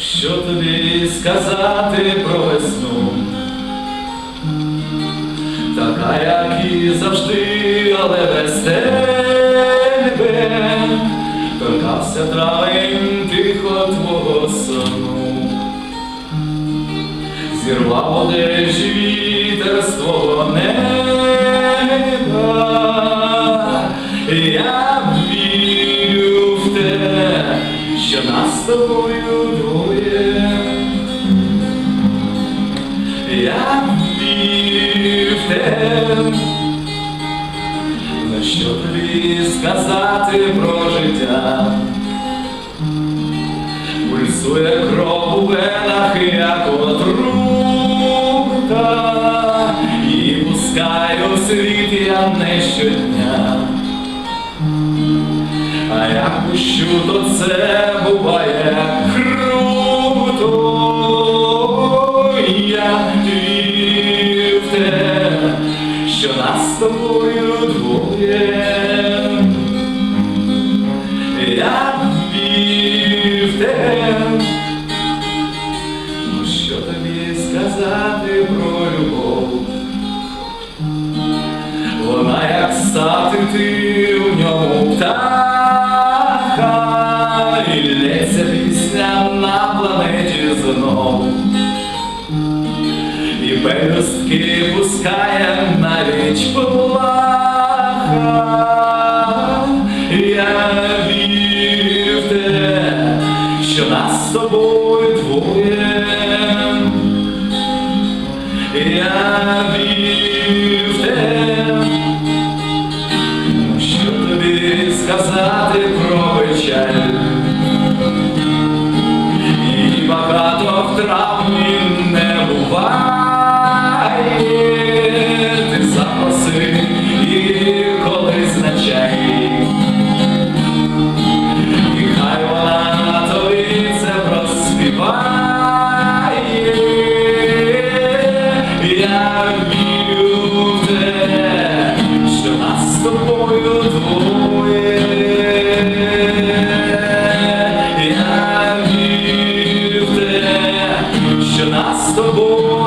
Що тобі сказати про весну? Така, як і завжди, але без тебе торкався травень тихо твого сону, зірвав одежі вітер з твого неба. Я вірю в те, що нас з тобою вірю в ну що тобі сказати про життя, пульсує кров у венах, як отрута, і пускаю в світ я не щодня. А я пущу, то це буває тобою двоє. Я вірю в те, ну що тобі сказати про любов. Вона як стати ти в ньому птаха, і лється пісня на планеті знов. Пелюстки пускає навіть плаха. Я вірю в те, що нас з тобою двоє. Я вірю в те, що тобі сказати про печаль. І багато в травні the boy.